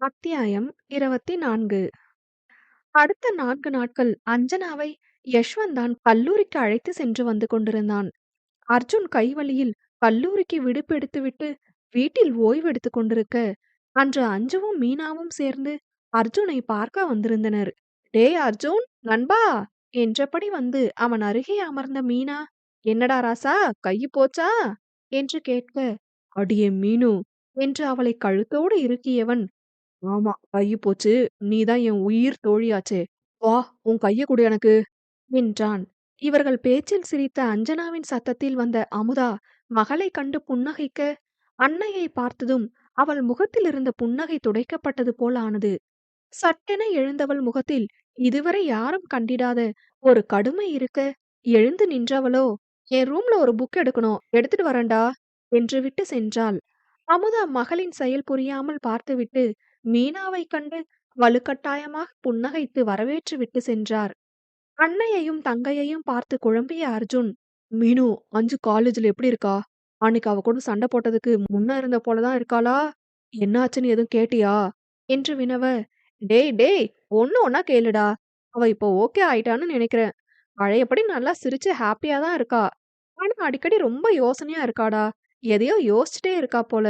அத்தியாயம் இருபத்தி நான்கு அடுத்த நான்கு நாட்கள் அஞ்சனாவை யஷ்வந்தான் கல்லூரிக்கு அழைத்து சென்று வந்து கொண்டிருந்தான். அர்ஜுன் கைவழியில் கல்லூரிக்கு விடுப்பு எடுத்துவிட்டு வீட்டில் ஓய்வெடுத்து கொண்டிருக்க அன்று அஞ்சுவும் மீனாவும் சேர்ந்து அர்ஜுனை பார்க்க வந்திருந்தனர். டே அர்ஜுன் நண்பா! என்றபடி வந்து அவன் அருகே அமர்ந்த மீனா என்னடா ராசா கையு போச்சா? என்று கேட்க அடியே மீனு! என்று அவளை கழுத்தோடு இருக்கியவன் ஆமா. கையு போச்சு. நீதான் என் உயிர் தோழியாச்சே. வா உன் கைய கொடு எனக்கு. என்றான். இவர்கள் பேச்சில் சிரித்த அஞ்சனாவின் சத்தத்தில் வந்த அமுதா மகளை கண்டு புன்னகைக்க அன்னையை பார்த்ததும் அவள் முகத்தில் இருந்த புன்னகை துடைக்கப்பட்டது போல் ஆனது. சட்டென எழுந்தவள் முகத்தில் இதுவரை யாரும் கண்டிடாத ஒரு கடுமை இருக்க எழுந்து நின்றவளோ என் ரூம்ல ஒரு புக் எடுக்கணும் எடுத்துட்டு வரேன்டா. என்று விட்டு சென்றாள். அமுதா மகளின் செயல் புரியாமல் பார்த்துவிட்டு மீனாவை கண்டு வலுக்கட்டாயமாக புன்னகைத்து வரவேற்று விட்டு சென்றார். அன்னையையும் தங்கையையும் பார்த்து குழம்பிய அர்ஜுன் மீனு அஞ்சு காலேஜ்ல எப்படி இருக்கா? அன்னைக்கு அவ கூட சண்டை போட்டதுக்கு முன்ன இருந்த போலதான் இருக்காளா? என்னாச்சுன்னு எதுவும் கேட்டியா? என்று வினவ டேய் டேய் ஒன்னு ஒன்னா கேளுடா. அவ இப்போ ஓகே ஆயிட்டான்னு நினைக்கிறேன். பழையபடி நல்லா சிரிச்சு ஹாப்பியா தான் இருக்கா. ஆனா அடிக்கடி ரொம்ப யோசனையா இருக்காடா. எதையோ யோசிச்சுட்டே இருக்கா போல.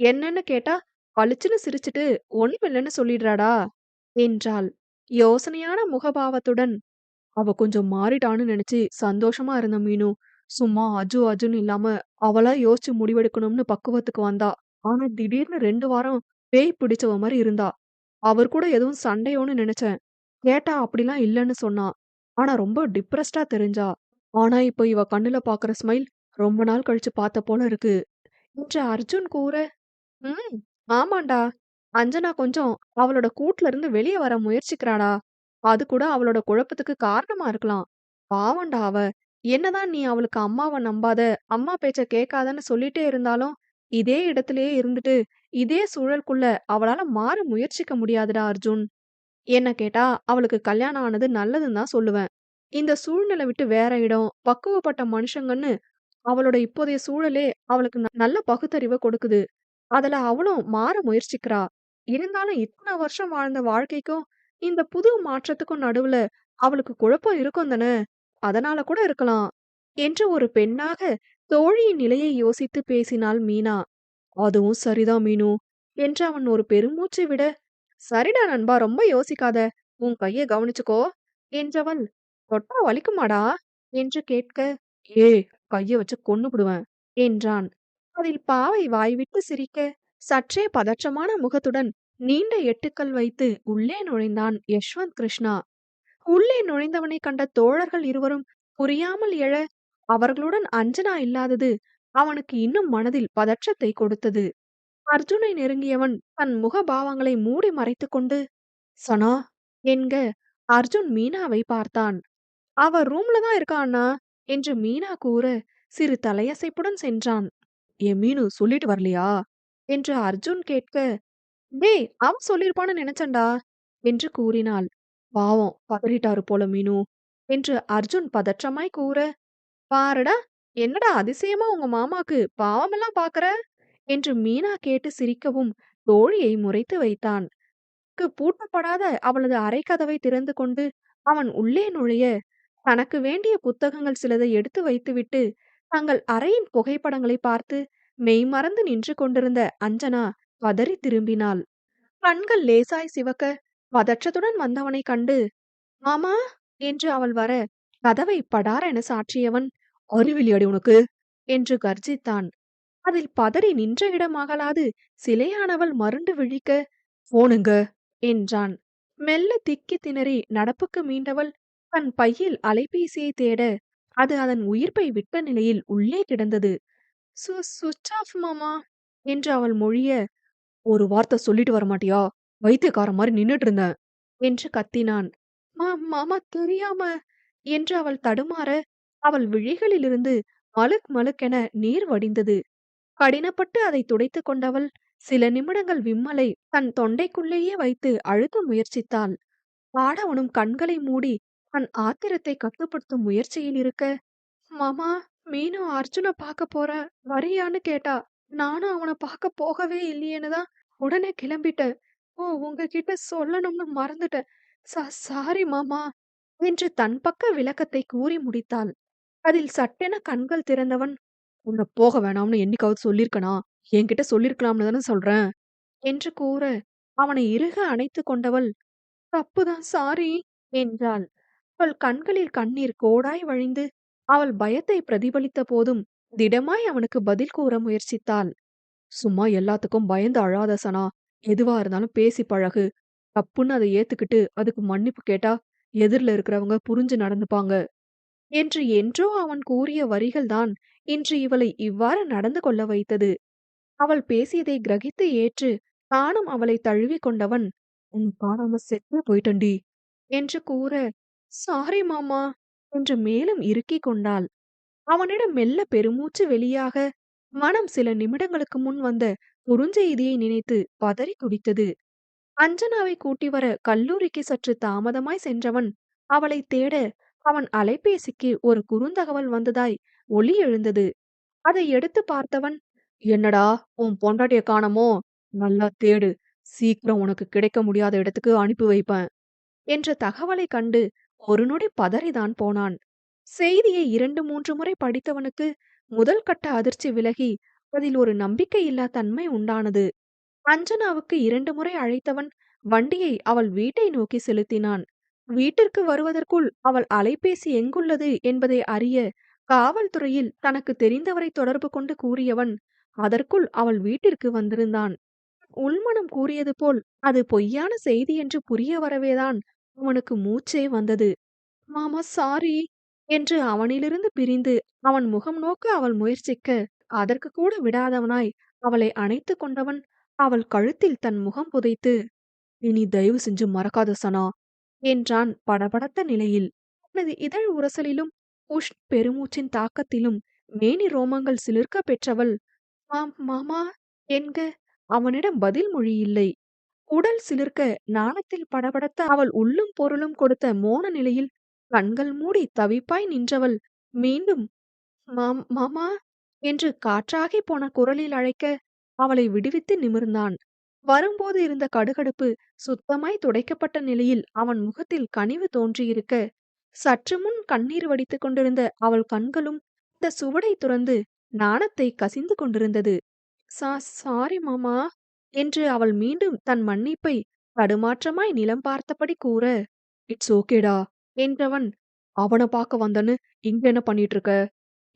என்னன்னு கேட்டா பளிச்சுன்னு சிரிச்சுட்டு ஒண்ணுமில்லைன்னு சொல்லிடுறாடா என்றாள். யோசனையான முகபாவத்துடன் அவ கொஞ்சம் மாறிட்டான்னு நினைச்சு சந்தோஷமா இருந்த மீனு. சும்மா அஜு அஜுன்னு இல்லாம அவளா யோசிச்சு முடிவெடுக்கணும்னு பக்குவத்துக்கு வந்தா. ஆனா திடீர்னு ரெண்டு வாரம் பேய் பிடிச்சவ மாதிரி இருந்தா. அவர் கூட எதுவும் சண்டையோன்னு நினைச்சேன். கேட்டா அப்படிலாம் இல்லைன்னு சொன்னா. ஆனா ரொம்ப டிப்ரெஸ்டா தெரிஞ்சா. ஆனா இப்ப இவ கண்ணுல பாக்குற ஸ்மைல் ரொம்ப நாள் கழிச்சு பார்த்த போல இருக்கு. என்று அர்ஜுன் கூற ம் ஆமாண்டா. அஞ்சனா கொஞ்சம் அவளோட கூட்டுல இருந்து வெளியே வர முயற்சிக்கிறாடா. அது கூட அவளோட குழப்பத்துக்கு காரணமா இருக்கலாம். பாவண்டா அவ. என்னதான் நீ அவளுக்கு அம்மாவை நம்பாத அம்மா பேச்ச கேட்காதன்னு சொல்லிட்டே இருந்தாலும் இதே இடத்திலேயே இருந்துட்டு இதே சூழலுக்குள்ள அவளால மாற முயற்சிக்க முடியாதுடா அர்ஜுன். என்ன கேட்டா அவளுக்கு கல்யாணம் ஆனது நல்லதுன்னு தான் சொல்லுவேன். இந்த சூழ்நிலை விட்டு வேற இடம் பக்குவப்பட்ட மனுஷங்கன்னு அவளோட இப்போதைய சூழலே அவளுக்கு ந- நல்ல பகுத்தறிவை கொடுக்குது. அதுல அவளும் மாற முயற்சிக்கிறா. இருந்தாலும் இத்தனை வருஷம் வாழ்ந்த வாழ்க்கைக்கும் இந்த புது மாற்றத்துக்கும் நடுவுல அவளுக்கு குழப்பம் இருக்கும் தானே? அதனால கூட இருக்கலாம் என்று ஒரு பெண்ணாக தோழியின் நிலையை யோசித்து பேசினாள் மீனா. அதுவும் சரிதான் மீனு என்று அவன் ஒரு பெருமூச்சு விட சரிடா நண்பா ரொம்ப யோசிக்காத உன் கையை கவனிச்சுக்கோ என்றவள் தொட்டா வலிக்குமாடா? என்று கேட்க ஏ கைய வச்சு கொன்னு விடுவேன் என்றான். அதில் பாவை வாய்விட்டு சிரிக்க சற்றே பதற்றமான முகத்துடன் நீண்ட எட்டுக்கள் வைத்து உள்ளே நுழைந்தான் யஷ்வந்த் கிருஷ்ணா. உள்ளே நுழைந்தவனை கண்ட தோழர்கள் இருவரும் புரியாமல் எழ அவர்களுடன் அஞ்சனா இல்லாதது அவனுக்கு இன்னும் மனதில் பதற்றத்தை கொடுத்தது. அர்ஜுனை நெருங்கியவன் தன் முகபாவங்களை மூடி மறைத்துக்கொண்டு சனா என்க? அர்ஜுன் மீனாவை பார்த்தான். அவ ரூம்ல தான் இருக்கா அண்ணா? என்று மீனா கூற சிறு தலையசைப்புடன் சென்றான். என் மீனு சொல்லிட்டு வரலையா? என்று அர்ஜுன் கேட்க டேய் அவன் சொல்லியிருப்பான்னு நினைச்சேன்டா என்று கூறினாள். பாவம் பதறிட்டாரு போல மீனு என்று அர்ஜுன் பதற்றமாய் கூற பாருடா என்னடா அதிசயமா உங்க மாமாக்கு பாவமெல்லாம் பாக்குற? என்று மீனா கேட்டு சிரிக்கவும் தோழியை முறைத்து வைத்தான். க்கு பூட்டப்படாத அவளது அறைக்கதவை திறந்து கொண்டு அவன் உள்ளே நுழைய தனக்கு வேண்டிய புத்தகங்கள் சிலதை எடுத்து வைத்துவிட்டு தங்கள் அறையின் புகைப்படங்களை பார்த்து மெய்மறந்து நின்று கொண்டிருந்த அஞ்சனா பதறி திரும்பினாள். கண்கள் லேசாய் சிவக்க பதற்றத்துடன் வந்தவனை கண்டு மாமா என்று அவள் வர கதவை படாரென சாற்றியவன் அறிவிலியடி உனக்கு என்று கர்ஜித்தான். அதில் பதறி நின்ற இடமாகலாது சிலையானவள் மருண்டு விழிக்க போனுங்க என்றான். மெல்ல திக்கி திணறி நடப்புக்கு மீண்டவள் தன் பையில் அலைபேசியை தேட அது அதன் உயிர்ப்பை விட்ட நிலையில் உள்ளே கிடந்தது சு சுவிட்ச் ஆஃப் மாமா என்று அவள் மொழிய ஒரு வார்த்தை சொல்லிட்டு வர மாட்டியா வைத்தியக்காரன் மாதிரி நின்னுட்டு இருந்தேன். என்று கத்தினான். மா மாமா தெரியாம என்று அவள் தடுமாற, அவள் விழிகளிலிருந்து மலுக் மலுக்கென நீர் வடிந்தது. கடினப்பட்டு அதை துடைத்துக் கொண்டவள், சில நிமிடங்கள் விம்மலை தன் தொண்டைக்குள்ளேயே வைத்து அழுத்த முயற்சித்தாள். ஆடவனும் கண்களை மூடி தன் ஆத்திரத்தை கட்டுப்படுத்தும் முயற்சியில் இருக்க, மாமா மீனும் அர்ஜுன பார்க்க போறேன் வரியான்னு கேட்டா. நானும் அவனை பார்க்க போகவே இல்லையேன்னு தான் உடனே கிளம்பிட்டேன். ஓ உங்ககிட்ட சொல்லணும்னு மறந்துட்டேன். சா சாரி மாமா என்று தன் பக்க விளக்கத்தை கூறி முடித்தாள். அதில் சட்டென கண்கள் திறந்தவன், உன்னை போக வேணாம்னு என்னைக்காவது சொல்லியிருக்கனா? என்கிட்ட சொல்லியிருக்கலாம்னு தானே சொல்றேன். என்று கூற, அவனை இறுக அணைத்துக் கொண்டவள், தப்புதான் சாரி என்றாள். அவள் கண்களில் கண்ணீர் கோடாய் வழிந்து, அவள் பயத்தை பிரதிபலித்த போதும் திடமாய் அவனுக்கு பதில் கூற முயற்சித்தாள். சும்மா எல்லாத்துக்கும் பயந்து அழாத சனா. எதுவா இருந்தாலும் பேசி பழகு. தப்புன்னு அதை ஏத்துக்கிட்டு அதுக்கு மன்னிப்பு கேட்டா, எதிரில் இருக்கிறவங்க புரிஞ்சு நடந்துப்பாங்க. என்று என்றோ அவன் கூறிய வரிகள்தான் இன்று இவளை இவ்வாறு நடந்து கொள்ள வைத்தது. அவள் பேசியதை கிரகித்து ஏற்று, தானும் அவளை தழுவி கொண்டவன், உன் காணாம செத்து போயிட்டண்டி என்று கூற, சாரி மாமா என்று மேலும் இறுக்கிக் கொண்டாள். அவனிடம் மெல்ல பெருமூச்சு வெளியாக, மனம் சில நிமிடங்களுக்கு முன் வந்த குறுஞ்செய்தியை நினைத்து பதறி துடித்தது. அஞ்சனாவை கூட்டி வர கல்லூரிக்கு சற்று தாமதமாய் சென்றவன், அவளைத் தேட அவன் அலைபேசிக்கு ஒரு குறுந்தகவல் வந்ததாய் ஒளி எழுந்தது. அதை எடுத்து பார்த்தவன், என்னடா உன் பொண்டாட்டிய காணமோ நல்லா தேடு. சீக்கிரம் உனக்கு கிடைக்க முடியாத இடத்துக்கு அனுப்பி வைப்பேன். என்ற தகவலை கண்டு ஒரு நொடி பதறிதான் போனான். செய்தியை இரண்டு மூன்று முறை படித்தவனுக்கு முதல் கட்ட அதிர்ச்சி விலகி, அதில் ஒரு நம்பிக்கையில்லா தன்மை உண்டானது. அஞ்சனாவுக்கு இரண்டு முறை அழைத்தவன் வண்டியை அவள் வீட்டை நோக்கி செலுத்தினான். வீட்டிற்கு வருவதற்குள் அவள் அலைபேசி எங்குள்ளது என்பதை அறிய காவல்துறையில் தனக்கு தெரிந்தவரை தொடர்பு கொண்டு கூறியவன், அதற்குள் அவள் வீட்டிற்கு வந்திருந்தான். உள்மனம் கூறியது போல் அது பொய்யான செய்தி என்று புரிய வரவேதான் அவனுக்கு மூச்சே வந்தது. மாமா சாரி என்று அவனிலிருந்து பிரிந்து அவன் முகம் நோக்க அவள் முயற்சிக்க, அதற்கு கூட விடாதவனாய் அவளை அணைத்துக் கொண்டவன், அவள் கழுத்தில் தன் முகம் புதைத்து, இனி தயவு செஞ்சு மறக்காத சனா. என்றான் படபடத்த நிலையில். அவனது இதழ் உரசலிலும் உஷ் பெருமூச்சின் தாக்கத்திலும் மேனி ரோமங்கள் சிலிர்க்கப் பெற்றவள், ஆம் மாமா என்க அவனிடம் பதில் மொழி இல்லை. உடல் சிலிர்க்க நாணத்தில் படபடத்த அவள் உள்ளும் பொருளும் கொடுத்த மோன நிலையில் கண்கள் மூடி தவிப்பாய் நின்றவள் மீண்டும் மாம் மாமா என்று காற்றாகிப் போன குரலில் அழைக்க அவளை விடுவித்து நிமிர்ந்தான். வரும்போது இருந்த கடுகடுப்பு சுத்தமாய் துடைக்கப்பட்ட நிலையில் அவன் முகத்தில் கனிவு தோன்றியிருக்க, சற்று முன் கண்ணீர் வடித்துக் கொண்டிருந்த அவள் கண்களும் இந்த சுவடை துறந்து நாணத்தை கசிந்து கொண்டிருந்தது. சா சாரி மாமா என்று அவள் மீண்டும் தன் மன்னிப்பை தடுமாற்றமாய் நிலம் பார்த்தபடி கூற, இட்ஸ் ஓகேடா என்றவன் அவனை பார்க்க வந்தன்னு இங்க என்ன பண்ணிட்டு இருக்க?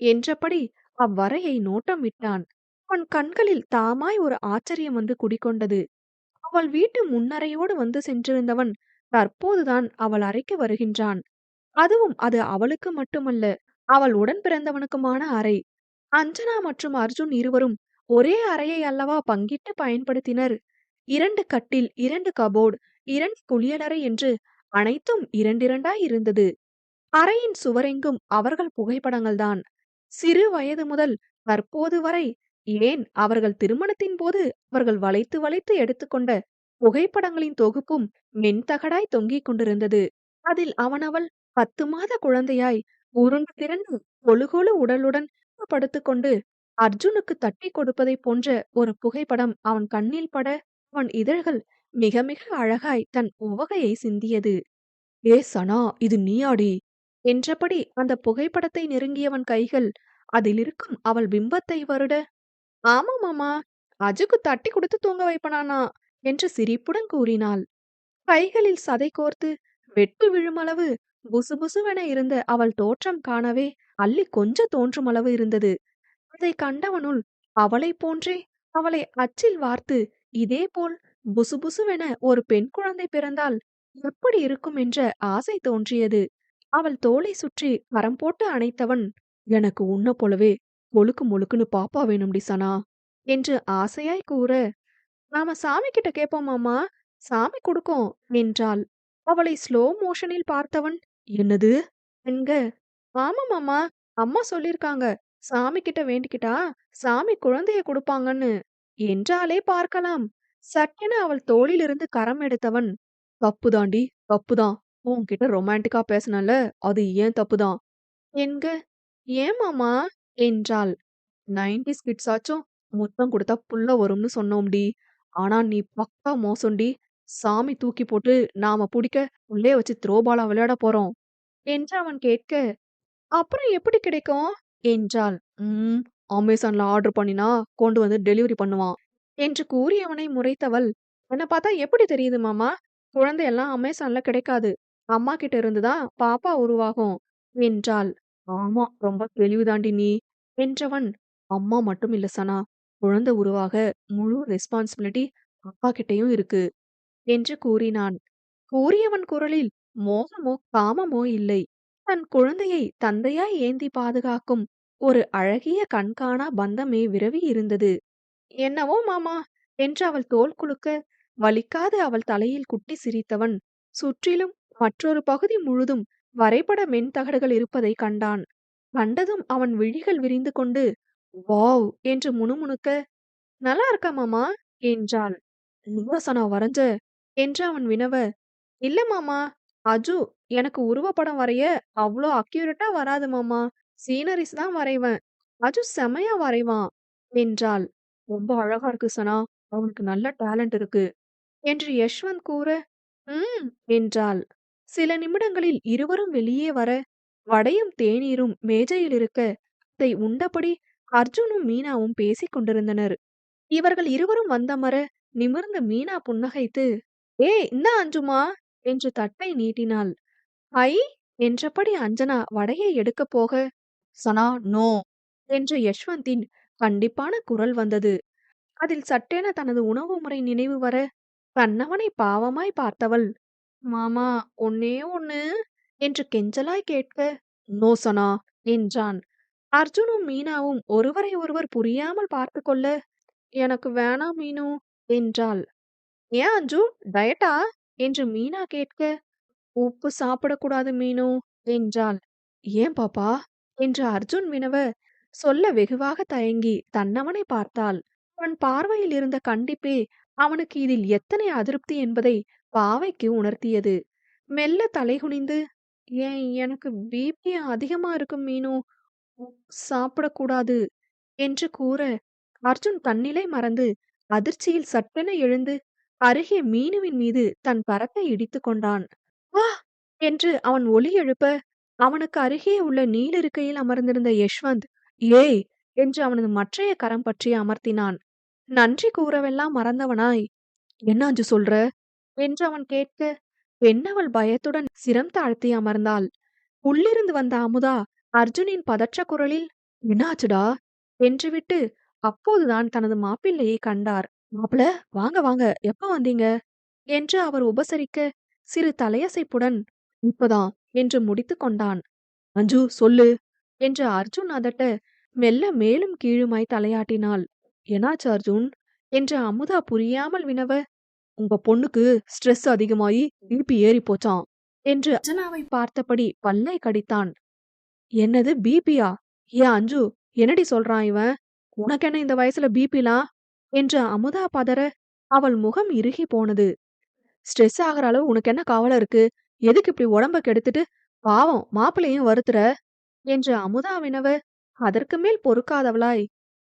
என்றபடி அவ்வறையை நோட்டம் விட்டான். அவன் கண்களில் தாமாய் ஒரு ஆச்சரியம் வந்து குடிகொண்டது. அவள் வீட்டு முன்னறையோடு வந்து சென்றிருந்தவன் தற்போதுதான் அவள் அறைக்கு வருகின்றான். அதுவும் அது அவளுக்கு மட்டுமல்ல, அவள் உடன் பிறந்தவனுக்குமான அறை. அஞ்சனா மற்றும் அர்ஜுன் இருவரும் ஒரே அறையை அல்லவா பங்கிட்டு பயன்படுத்தினர். இரண்டு கட்டில், இரண்டு கபோர்டு, இரண்டு குளியலறை என்று அனைத்தும் இரண்டிரண்டாய் இருந்தது. அறையின் சுவரெங்கும் அவர்கள் புகைப்படங்கள்தான். சிறு வயது முதல் தற்போது வரை, ஏன் அவர்கள் திருமணத்தின் போது அவர்கள் வளைத்து வளைத்து எடுத்துக்கொண்ட புகைப்படங்களின் தொகுப்பும் மென்தகடாய் தொங்கிக் கொண்டிருந்தது. அதில் அவனவள் பத்து மாத குழந்தையாய் உருண்டு திரண்டு கொழு கொழு உடலுடன் படுத்துக்கொண்டு அர்ஜுனுக்கு தட்டிக் கொடுப்பதைப் போன்ற ஒரு புகைப்படம் அவன் கண்ணில் பட, அவன் இதழ்கள் மிக மிக அழகாய் தன் உவகையை சிந்தியது. ஏ சனா இது நீயாடி? என்றபடி அந்த புகைப்படத்தை நெருங்கியவன் கைகள் அதிலிருக்கும் அவள் பிம்பத்தை வருட, ஆமா மாமா அஜுக்கு தட்டி கொடுத்து தூங்க வைப்பனானா என்று சிரிப்புடன் கூறினாள். கைகளில் சதை கோர்த்து வெட்டு விழுமளவு புசுபுசுவென இருந்த அவள் தோற்றம் காணவே அள்ளி கொஞ்ச தோன்றுமளவு இருந்தது. அதைக் கண்டவனுள் அவளைப் போன்றே அவளை அச்சில் வார்த்து இதேபோல் புசுபுசுவென ஒரு பெண் குழந்தை பிறந்தால் எப்படி இருக்கும் என்ற ஆசை தோன்றியது. அவள் தோளை சுற்றி கரம் போட்டு அணைத்தவன், எனக்கு உன்ன போலவே ஒழுக்கு முழுக்குன்னு பாப்பா வேணும்டி சனா. என்று ஆசையாய் கூற, நாம சாமி கிட்ட கேட்போமாமா சாமி குடுக்கும் என்றாள் அவளை ஸ்லோ மோஷனில் பார்த்தவன் என்னது என்க ஆமா மாமா அம்மா சொல்லிருக்காங்க சாமி கிட்ட வேண்டிக்கிட்டா சாமி குழந்தைய கொடுப்பாங்கன்னு என்றாலே பார்க்கலாம். சட்டென அவள் தோளிலிருந்து கரம் எடுத்தவன் தப்புதாண்டி தப்புதான் உன்கிட்ட ரொமான்டிக்கா பேசினல அது ஏன் தப்புதான் என்க ஏன் மாமா? என்றாள். நைன்டிஸ் கிட்ஸ் ஆச்சும் முத்தம் கொடுத்தா புள்ள வரும்னு சொன்னோம்டி. ஆனா நீ பக்கா மோசம்டி. சாமி தூக்கி போட்டு நாம பிடிக்க உள்ளே வச்சு த்ரோபாலா விளையாட போறோம். என்று அவன் கேட்க அப்புறம் எப்படி கிடைக்கும்? என்றாள். ம் அமேசான்ல ஆர்டர் பண்ணினா கொண்டு வந்து டெலிவரி பண்ணுவான் என்று கூறியவனை முறைத்தவள். என்ன பார்த்தா எப்படி தெரியுது மாமா? குழந்தையெல்லாம் அமேசான்ல கிடைக்காது. அம்மா கிட்ட இருந்துதான் பாப்பா உருவாகும் என்றாள். ஆமா ரொம்ப தெளிவுதாண்டி நீ என்றவன். அம்மா மட்டும் இல்ல சனா குழந்தை உருவாக முழு ரெஸ்பான்சிபிலிட்டி அப்பா கிட்டயும் இருக்கு என்று கூறினான். கூறியவன் குரலில் மோகமோ காமமோ இல்லை. தன் குழந்தையை தந்தையாய் ஏந்தி பாதுகாக்கும் ஒரு அழகிய கண்காணா பந்தமே விரவி இருந்தது. என்னவோ மாமா என்று அவள் தோல் குலுக்க வலிக்காது அவள் தலையில் குட்டி சிரித்தவன். சுற்றிலும் மற்றொரு பகுதி முழுதும் வரைபட மென்தகடுகள் இருப்பதை கண்டான். கண்டதும் அவன் விழிகள் விரிந்து கொண்டு வாவ் என்று முணுமுணுக்க நல்லா இருக்கா மாமா? என்றாள். நிவாசனா வரைஞ்ச என்று அவன் வினவ இல்ல மாமா அஜு எனக்கு உருவப்படம் வரைய அவ்வளோ அக்யூரேட்டா வராது மாமா. சீனரிஸ் தான் வரைவேன். அஜு செமையா வரைவான் என்றாள். ரொம்ப அழகா இருக்கு சனா. அவனுக்கு நல்ல டேலண்ட் இருக்கு. என்று யஷ்வந்த் கூற ம் என்றாள். சில நிமிடங்களில் இருவரும் வெளியே வர வடையும் தேநீரும் மேஜையில் இருக்க அதை உண்டபடி அர்ஜுனும் மீனாவும் பேசிக் கொண்டிருந்தனர். இவர்கள் இருவரும் வந்த மர நிமிர்ந்து மீனா புன்னகைத்து ஏய் இந்த அஞ்சுமா? என்று தட்டை நீட்டினாள். ஐ என்றபடி அஞ்சனா வடையை எடுக்கப் போக சனா நோ என்று யஷ்வந்தின் கண்டிப்பான குரல் வந்தது. அதில் சட்டென தனது உணவு முறை நினைவு வர கண்ணவனை பாவமாய் பார்த்தவள். மாமா ஒன்னே ஒன்னு என்று கெஞ்சலாய் கேட்க நோ சனா என்றான். அர்ஜுனும் மீனாவும் ஒருவரை ஒருவர் புரியாமல் பார்த்து கொள்ள எனக்கு வேணாம் மீனு என்றாள். ஏன் அஞ்சு? டயட்டா? என்று மீனா கேட்க உப்பு சாப்பிடக்கூடாது மீனு என்றாள். ஏன் பாப்பா? என்று அர்ஜுன் வினவ சொல்ல வெகுவாக தயங்கி தன்னவனை பார்த்தாள். அவன் பார்வையில் இருந்த கண்டிப்பே அவனுக்கு இதில் எத்தனை அதிருப்தி என்பதை பாவைக்கு உணர்த்தியது. மெல்ல தலைகுனிந்து ஏன் எனக்கு பிபி அதிகமா இருக்கும் மீனு. சாப்பிடக்கூடாது என்று கூற அர்ஜுன் தன்னிலை மறந்து அதிர்ச்சியில் சட்டென எழுந்து அருகே மீனுவின் மீது தன் பரத்தை இடித்துக் கொண்டான். வா! என்று அவன் ஒலி எழுப்ப அவனுக்கு அருகே உள்ள நீலிருக்கையில் அமர்ந்திருந்த யஷ்வந்த் ஏய்! என்று அவனது மற்றைய கரம் பற்றி அமர்த்தினான். நன்றி கூறவெல்லாம் மறந்தவனாய். என்னாஞ்சு சொல்ற? என்று அவன் கேட்க பெண்ணவள் பயத்துடன் சிரம் தாழ்த்தி அமர்ந்தாள். உள்ளிருந்து வந்த அமுதா அர்ஜுனின் பதற்ற குரலில் என்னாச்சுடா? என்றுவிட்டு அப்போதுதான் தனது மாப்பிள்ளையை கண்டார். மாப்பிள வாங்க வாங்க எப்ப வந்தீங்க? என்று அவர் உபசரிக்க சிறு தலையசைப்புடன் இப்பதான். என்று முடித்து கொண்டான். அஞ்சு சொல்லு. என்று அர்ஜுன் அதட்ட மெல்ல மேலும் கீழுமாய் தலையாட்டினாள். என்னாச்சு அர்ஜுன்? என்று அமுதா புரியாமல் வினவ உங்க பொண்ணுக்கு ஸ்ட்ரெஸ் அதிகமாயி பிபி ஏறி போச்சாம். என்று அர்ச்சனாவை பார்த்தபடி பல்லை கடித்தான். என்னது பிபியா ஏ அஞ்சு என்னடி சொல்றான் இவன்? உனக்கென்ன இந்த வயசுல பிபிலாம் என்று அமுதா பதற அவள் முகம் இறுகி போனது. ஸ்ட்ரெஸ் ஆகிற அளவு உனக்கு என்ன கவலை இருக்கு? எதுக்கு இப்படி உடம்ப கெடுத்துட்டு பாவம் மாப்பிள்ளையும் வருத்துற? என்று அமுதா வினவ அதற்கு மேல் பொறுக்காதவளாய்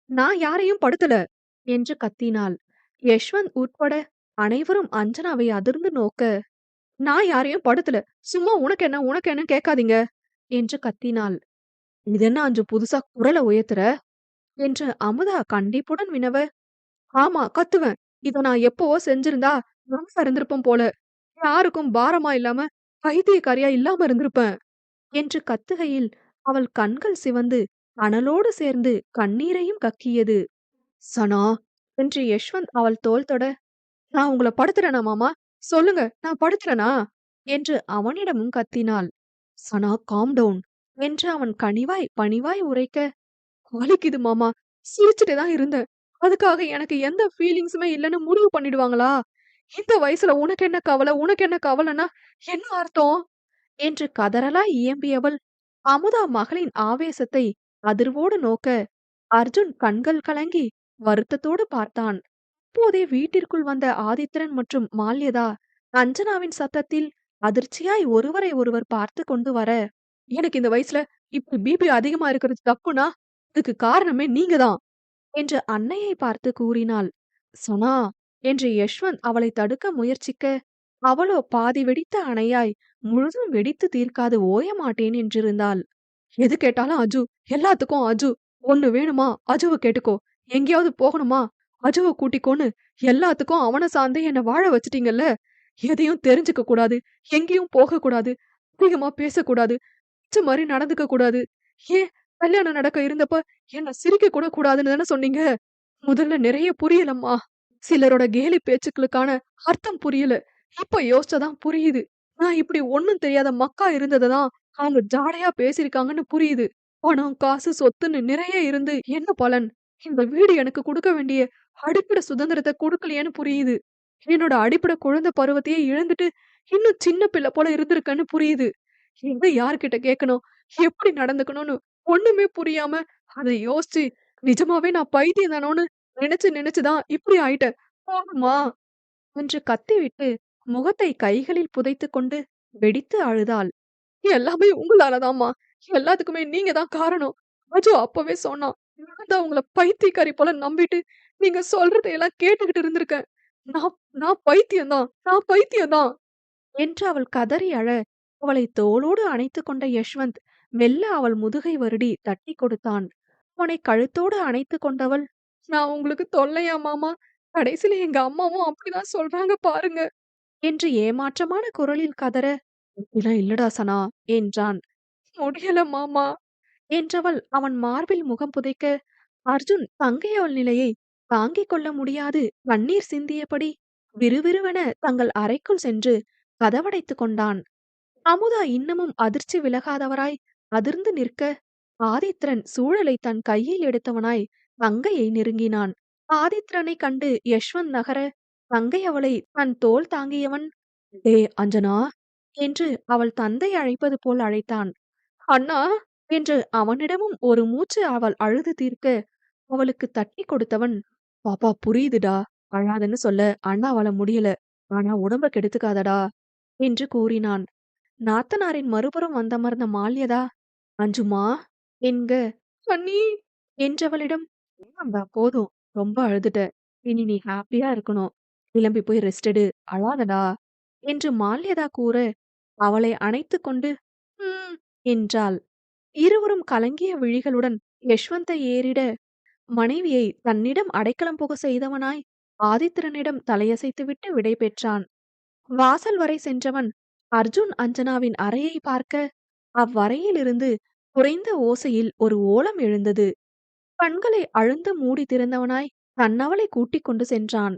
நான் யாரையும் படுத்தல என்று கத்தினாள். யஷ்வந்த் உட்பட அனைவரும் அஞ்சனாவை அதிர்ந்து நோக்க நான் யாரையும் படுத்தல. சும்மா உனக்கு என்ன உனக்கு என்ன கேட்காதீங்க என்று கத்தினாள். இதென்ன அஞ்சு புதுசா குரலை உயர்த்துற? என்று அமுதா கண்டிப்புடன் வினவ ஆமா கத்துவேன். இத நான் எப்பவோ செஞ்சிருந்தா நம்ம இருந்திருப்போம் போல. யாருக்கும் பாரமா இல்லாம பைத்தியக்காரியா இல்லாம இருந்திருப்பேன். என்று கத்துகையில் அவள் கண்கள் சிவந்து அனலோடு சேர்ந்து கண்ணீரையும் கக்கியது. சனா என்று யஷ்வந்த் அவள் தோல் தொட நான் உங்களை படுத்துறேனா மாமா? சொல்லுங்க நான் படுத்துறேனா? என்று அவனிடமும் கத்தினாள். சனா காம் டவுன் என்று அவன் கனிவாய் பணிவாய் உரைக்க வலிக்குது மாமா சிரிச்சுட்டு தான் இருந்தேன். அதுக்காக எனக்கு எந்த ஃபீலிங்ஸுமே இல்லைன்னு முடிவு பண்ணிடுவாங்களா? இந்த வயசுல உனக்கு என்ன கவலை? உனக்கு என்ன கவலைன்னா என்ன அர்த்தம்? என்று கதறலாய் இயம்பியவள் அமுதா மகளின் ஆவேசத்தை அதிர்வோடு நோக்க அர்ஜுன் கண்கள் கலங்கி வருத்தத்தோடு பார்த்தான். அப்போதே வீட்டிற்குள் வந்த ஆதித்திரன் மற்றும் மால்யதா அஞ்சனாவின் சத்தத்தில் அதிர்ச்சியாய் ஒருவரை ஒருவர் பார்த்து கொண்டு வர எனக்கு இந்த வயசுல இப்படி பிபி அதிகமா இருக்கிறது தப்புனா இதுக்கு காரணமே நீங்க தான் என்று அன்னையை பார்த்து கூறினாள். சனா என்று யஷ்வந்த் அவளை தடுக்க முயற்சிக்க அவளோ பாதி வெடித்த அணையாய் முழுதும் வெடித்து தீர்க்காது ஓய மாட்டேன் என்றிருந்தாள். எது கேட்டாலும் அஜு எல்லாத்துக்கும் அஜு. ஒண்ணு வேணுமா? அஜுவை கேட்டுக்கோ. எங்கேயாவது போகணுமா? அஜுவை கூட்டிக்கோன்னு எல்லாத்துக்கும் அவனை சார்ந்தே என்ன வாழ வச்சிட்டீங்கல்ல? எதையும் தெரிஞ்சுக்க கூடாது எங்கேயும் போக கூடாது அதிகமா பேசக்கூடாது பிச்ச மாதிரி நடந்துக்க கூடாது. ஏன் கல்யாணம் நடக்க இருந்தப்ப என்ன சிரிக்க கூட கூடாதுன்னு தானே சொன்னீங்க? முதல்ல நிறைய புரியலம்மா. சிலரோட கேலி பேச்சுக்களுக்கான அர்த்தம் புரியல. இப்ப யோசிச்சதான் புரியுது. நான் இப்படி ஒண்ணும் தெரியாத மக்கா இருந்ததுதான் அவங்க ஜாடையா பேசியிருக்காங்கன்னு புரியுது. பணம் காசு சொத்துன்னு நிறைய இருந்து என்ன பலன்? இந்த வீடு எனக்கு கொடுக்க வேண்டிய அடிப்படை சுதந்திரத்தை கொடுக்கலையேன்னு புரியுது. என்னோட அடிப்படை குழந்தை பருவத்தையே இழந்துட்டு இன்னும் சின்ன பிள்ளை போல இருந்திருக்கேன்னு புரியுது. எங்க யார்கிட்ட கேட்கணும்? எப்படி நடந்துக்கணும்னு ஒண்ணுமே புரியாம அதை யோசிச்சு நிஜமாவே நான் பைத்தியம் தானோன்னு நினைச்சு நினைச்சுதான் இப்படி ஆயிட்டேன் போதுமா? என்று கத்திவிட்டு முகத்தை கைகளில் புதைத்துக் கொண்டு வெடித்து அழுதாள். எல்லாமே உங்களாலதாம்மா. எல்லாத்துக்குமே நீங்க தான் காரணம். அஜு அப்பவே சொன்னான் நான் தான் உங்களை பைத்தியக்காரி போல நம்பிட்டு நீங்க சொல்றதையெல்லாம் கேட்டுக்கிட்டு இருந்திருக்கேன். நான் நான் பைத்தியம்தான் நான் பைத்தியம்தான் என்று அவள் கதறி அழ அவளை தோளோடு அணைத்துக் கொண்ட யஷ்வந்த் மெல்ல அவள் முதுகை வருடி தட்டி கொடுத்தான். அவனை கழுத்தோடு அணைத்துக் கொண்டவள் நான் உங்களுக்கு தொல்லையா மாமா? கடைசியில எங்க அம்மாவும் அப்படிதான் சொல்றாங்க பாருங்க. என்று ஏமாற்றமான குரலில் கதற அப்படிலாம் இல்லடா சனா என்றான். முடியல மாமா என்றவள் அவன் மார்பில் முகம் புதைக்க அர்ஜுன் தங்கையவள் நிலையை தாங்கிக் கொள்ள முடியாது. கண்ணீர் சிந்தியபடி விறுவிறுவென தங்கள் அறைக்குள் சென்று கதவடைத்துக் கொண்டான். அமுதா இன்னமும் அதிர்ச்சி விலகாதவராய் அதிர்ந்து நிற்க ஆதித்ரன் சூழலை தன் கையில் எடுத்தவனாய் மங்கையை நெருங்கினான். ஆதித்ரனை கண்டு யஷ்வந்த் நகர மங்கை அவளை தன் தோள் தாங்கியவன். டே அஞ்சனா! என்று அவள் தந்தை அழைப்பது போல் அழைத்தான். அண்ணா! என்று அவனிடமும் ஒரு மூச்சு அவள் அழுது தீர்க்க அவளுக்கு தட்டி கொடுத்தவன் பாப்பா புரியுதுடா. அழாதன்னு சொல்ல அண்ணாவால முடியல. ஆனா உடம்ப கெடுத்துக்காதடா என்று கூறினான். நாத்தனாரின் மறுபுறம் வந்தமர்ந்த மால்யதா? அஞ்சுமா? என்க அண்ணி! என்றவளிடம் "ஆமாண்டா, போதும். ரொம்ப அழுதுட்ட இனி நீ ஹாப்பியா இருக்கணும். கிளம்பி போய் ரெஸ்ட் எடு. அழாதடா. என்று மால்யதா கூற அவளை அணைத்துக் கொண்டு "ம்" என்றாள். இருவரும் கலங்கிய விழிகளுடன் யஷ்வந்தை ஏறிட மனைவியை தன்னிடம் அடைக்கலம் புகச் செய்தவனாய் ஆதித்திரனிடம் தலையசைத்துவிட்டு விடை பெற்றான். வாசல் வரை சென்றவன் அர்ஜுன் அஞ்சனாவின் அறையை பார்க்க அவ்வறையிலிருந்து குறைந்த ஓசையில் ஒரு ஓலம் எழுந்தது. கண்களை அழுந்த மூடி திறந்தவனாய் தன்னவளை கூட்டிக் கொண்டு சென்றான்.